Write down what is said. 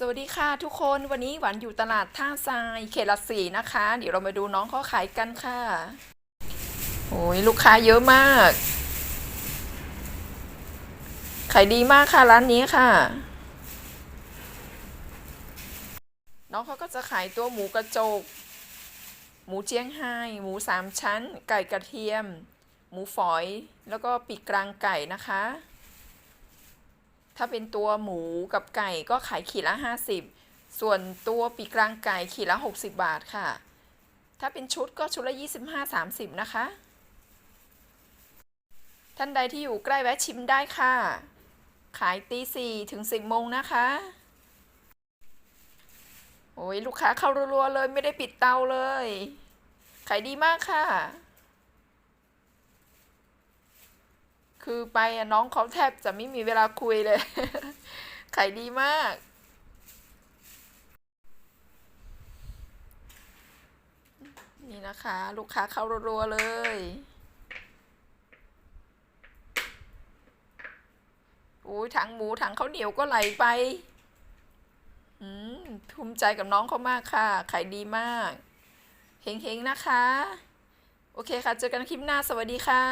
สวัสดีค่ะทุกคนวันนี้หวานอยู่ตลาดท่าทรายเขตหลักสี่นะคะ เดี๋ยวเรามาดูน้องเขาขายกันค่ะโอ้ยลูกค้าเยอะมากขายดีมากค่ะร้านนี้ค่ะ น้องเขาก็จะขายตัวหมูกระจก หมูเจียงไฮ้หมูสามชั้น ไก่กระเทียม หมูฝอย แล้วก็ปีกกลางไก่นะคะ ถ้าเป็นตัวหมูกับไก่ก็ขายขีดละ 50 ส่วนตัวปีกลางไก่ขีดละ 60 บาทค่ะ ถ้าเป็นชุดก็ชุดละ 25-30 นะคะ ท่านใดที่อยู่ใกล้แวะชิมได้ค่ะ ขายตีสี่ถึง10โมงนะคะ โอ้ยลูกค้าเข้ารัวๆเลยไม่ได้ปิดเตาเลย ขายดีมากค่ะ คือไปน้องเขาแทบจะไม่มีเวลาคุยเลยขายดีมาก นี่นะคะ ลูกค้าเข้ารัวๆเลย อุ้ยถังหมูถังข้าวเหนียวก็ไหลไป อืมภูมิใจกับน้องเขามากค่ะ ขายดีมาก เฮงๆ นะคะ โอเคค่ะ เจอกันคลิปหน้า สวัสดีค่ะ